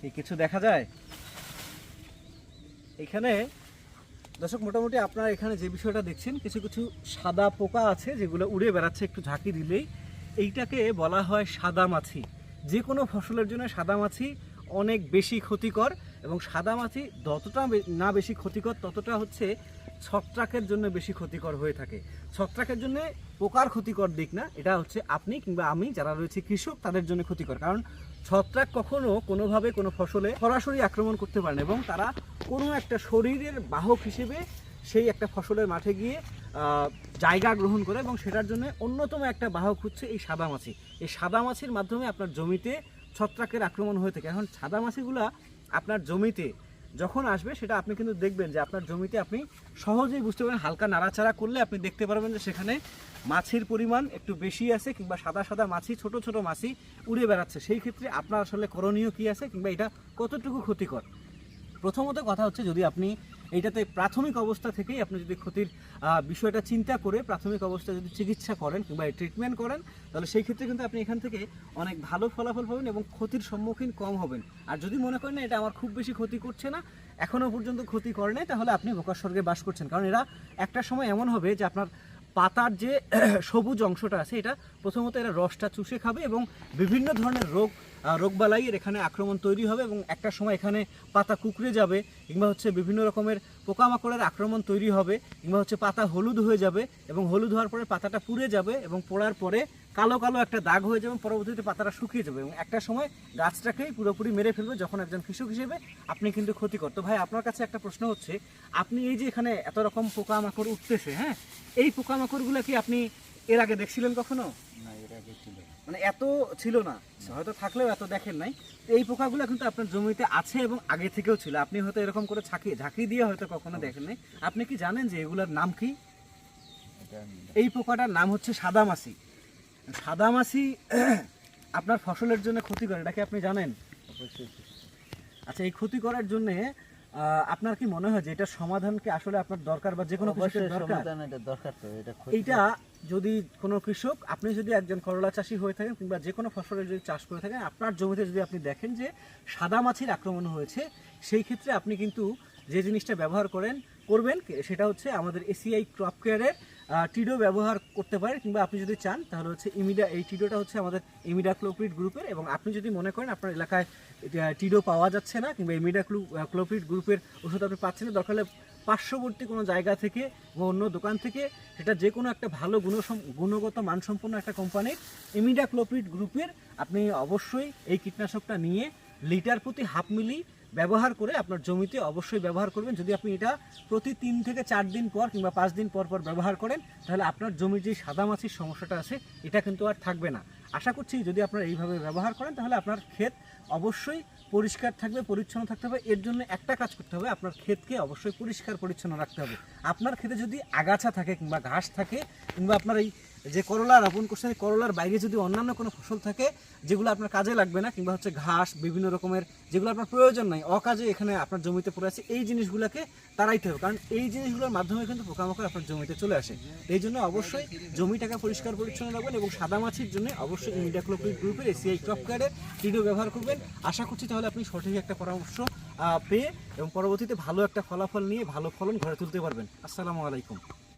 কি কিছু দেখা যায়? এখানে দর্শক, মোটামুটি আপনারা এখানে যে বিষয়টা দেখছেন, কিছু কিছু সাদা পোকা আছে যেগুলো উড়ে বেড়াচ্ছে একটু ঝাঁকি দিলেই। এইটাকে বলা হয় সাদা মাছি যে কোনো ফসলের জন্য সাদা মাছি অনেক বেশি ক্ষতিকর এবং সাদা মাছি যতটা না বেশি ক্ষতিকর, ততটা হচ্ছে ছত্রাকের জন্য বেশি ক্ষতিকর হয়ে থাকে। ছত্রাকের জন্য পোকার ক্ষতিকর দিক না, এটা হচ্ছে আপনি কিংবা আমি যারা রয়েছে কৃষক, তাদের জন্য ক্ষতিকর। কারণ ছত্রাক কখনো কোনোভাবে কোনো ফসলে সরাসরি আক্রমণ করতে পারে না এবং তারা কোনো একটা শরীরের বাহক হিসেবে সেই একটা ফসলের মাঠে গিয়ে জায়গা গ্রহণ করে এবং সেটার জন্য অন্যতম একটা বাহক হচ্ছে এই সাদা মাছি। এই সাদা মাছির মাধ্যমে আপনার জমিতে ছত্রাকের আক্রমণ হয়ে থাকে। এখন সাদা মাছিগুলা আপনার জমিতে যখন আসবে, সেটা আপনি কিন্তু দেখবেন যে আপনার জমিতে আপনি সহজেই বুঝতে পারবেন, হালকা নাড়াচাড়া করলে আপনি দেখতে পারবেন যে সেখানে মাছির পরিমাণ একটু বেশি আছে কিংবা সাদা সাদা মাছি, ছোট ছোট মাছি উড়ে বেড়াচ্ছে। সেই ক্ষেত্রে আপনার আসলে করণীয় কি আছে কিংবা এটা কতটুকু ক্ষতিকর? প্রথমত কথা হচ্ছে যদি আপনি এইটাতে প্রাথমিক অবস্থা থেকেই আপনি যদি ক্ষতির বিষয়টা চিন্তা করে প্রাথমিক অবস্থায় যদি চিকিৎসা করেন কিংবা ট্রিটমেন্ট করেন, তাহলে সেই ক্ষেত্রে কিন্তু আপনি এখান থেকে অনেক ভালো ফলাফল পাবেন এবং ক্ষতির সম্মুখীন কম হবেন। আর যদি মনে করেন না, এটা আমার খুব বেশি ক্ষতি করছে না, এখনও পর্যন্ত ক্ষতি করে নাই, তাহলে আপনি বোকার স্বর্গে বাস করছেন। কারণ এরা একটা সময় এমন হবে যে আপনার পাতার যে সবুজ অংশটা আছে, এটা প্রথমত এরা রসটা চুষে খাবে এবং বিভিন্ন ধরনের রোগ রোগ রোগবালাইয়ের এখানে আক্রমণ তৈরি হবে এবং একটা সময় এখানে পাতা কুকড়ে যাবে কিংবা হচ্ছে বিভিন্ন রকমের পোকামাকড়ের আক্রমণ তৈরি হবে কিংবা হচ্ছে পাতা হলুদ হয়ে যাবে এবং হলুদ হওয়ার পরে পাতাটা পুড়ে যাবে এবং পোড়ার পরে কালো কালো একটা দাগ হয়ে যাবে পরবর্তীতে পাতাটা শুকিয়ে যাবে এবং একটা সময় গাছটাকেই পুরোপুরি মেরে ফেলবে যখন একজন কৃষক হিসেবে আপনি কিন্তু ক্ষতিকর। তো ভাই আপনার কাছে একটা প্রশ্ন হচ্ছে আপনি এই যে এখানে এত রকম পোকামাকড় উঠতেছে হ্যাঁ? এই পোকামাকড়গুলো কি আপনি এর আগে দেখছিলেন কখনো? মানে এত ছিল না হয়তো থাকলেও এত দেখেন নাই। এই পোকাগুলো কিন্তু আপনার জমিতে আছে এবং আগে থেকেও ছিল। আপনি হয়তো এরকম করে ঝাঁকি ঝাঁকি দিয়ে হয়তো কখনো দেখেন নাই। আপনি কি জানেন যে এগুলোর নাম কি। এই পোকাটার নাম হচ্ছে সাদামাছি। সাদামাছি আপনার ফসলের জন্য ক্ষতি করে এটা কি আপনি জানেন? আচ্ছা এই ক্ষতি করার জন্য আপনার কি মনে হয় যে এটা সমাধান কি আসলে আপনার দরকার বা যে কোনো কৃষকের দরকার? এটা দরকার তো এটা ক্ষতি যদি কোনো কৃষক আপনি যদি একজন করলা চাষি হয়ে থাকেন কিংবা যে কোনো ফসলের যদি চাষ করে থাকেন আপনার জমিতে যদি আপনি দেখেন যে সাদা মাছির আক্রমণ হয়েছে সেই ক্ষেত্রে আপনি কিন্তু যে জিনিসটা ব্যবহার করেন করবেন সেটা হচ্ছে আমাদের এসিআই ক্রপ কেয়ারের টিডো ব্যবহার করতে পারেন কিংবা আপনি যদি চান, তাহলে হচ্ছে ইমিডা এই টিডোটা হচ্ছে আমাদের ইমিডা ক্লোপ্রিড গ্রুপের এবং আপনি যদি মনে করেন আপনার এলাকায় টিডো পাওয়া যাচ্ছে না, কিংবা ইমিডা ক্লোপ্রিড গ্রুপের ওষুধ আপনি পাচ্ছেন না, দরকার পার্শ্ববর্তী কোনো জায়গা থেকে বা অন্য দোকান থেকে সেটা যে কোনো একটা ভালো গুণসম, গুণগত মানসম্পন্ন একটা কোম্পানির ইমিডা ক্লোপ্রিড গ্রুপের আপনি অবশ্যই এই কীটনাশকটা নিয়ে লিটার প্রতি হাফ মিলি ব্যবহার করে আপনার জমিতে অবশ্যই ব্যবহার করবেন। যদি আপনি এটা প্রতি তিন থেকে চার দিন পর কিংবা পাঁচ দিন পর পর ব্যবহার করেন, তাহলে আপনার জমির যে সাদা মাছির সমস্যাটা আছে, এটা কিন্তু আর থাকবে না। আশা করছি যদি আপনারা এইভাবে ব্যবহার করেন, তাহলে আপনার ক্ষেত অবশ্যই পরিষ্কার থাকবে, পরিচ্ছন্ন থাকতে হবে। এর জন্য একটা কাজ করতে হবে, আপনার ক্ষেতকে অবশ্যই পরিষ্কার পরিচ্ছন্ন রাখতে হবে। আপনার ক্ষেতে যদি আগাছা থাকে কিংবা ঘাস থাকে, কিংবা আপনার এই যে করলা রোপণ করছেন করলার বাইরে যদি অন্যান্য কোনো ফসল থাকে, যেগুলো আপনার কাজে লাগবে না, কিংবা হচ্ছে ঘাস, বিভিন্ন রকমের যেগুলো আপনার প্রয়োজন নাই, অকাজে এখানে আপনার জমিতে পড়ে আছে, এই জিনিসগুলোকে তাড়াইতে হবে। কারণ এই জিনিসগুলোর মাধ্যমে কিন্তু পোকামাকড় আপনার জমিতে চলে আসে। এই জন্য অবশ্যই জমিটাকে পরিষ্কার পরিচ্ছন্ন রাখবেন এবং সাদা মাছির জন্য অবশ্যই ইন্ডিয়াক্লোপিড গ্রুপের এসিআই ক্রপ কার্ডের ভিডিও ব্যবহার করবেন। আশা করছি তাহলে আপনি সঠিক একটা পরামর্শ পেয়ে এবং পরবর্তীতে ভালো একটা ফলাফল নিয়ে ভালো ফলন ঘরে তুলতে পারবেন। আসসালামু আলাইকুম।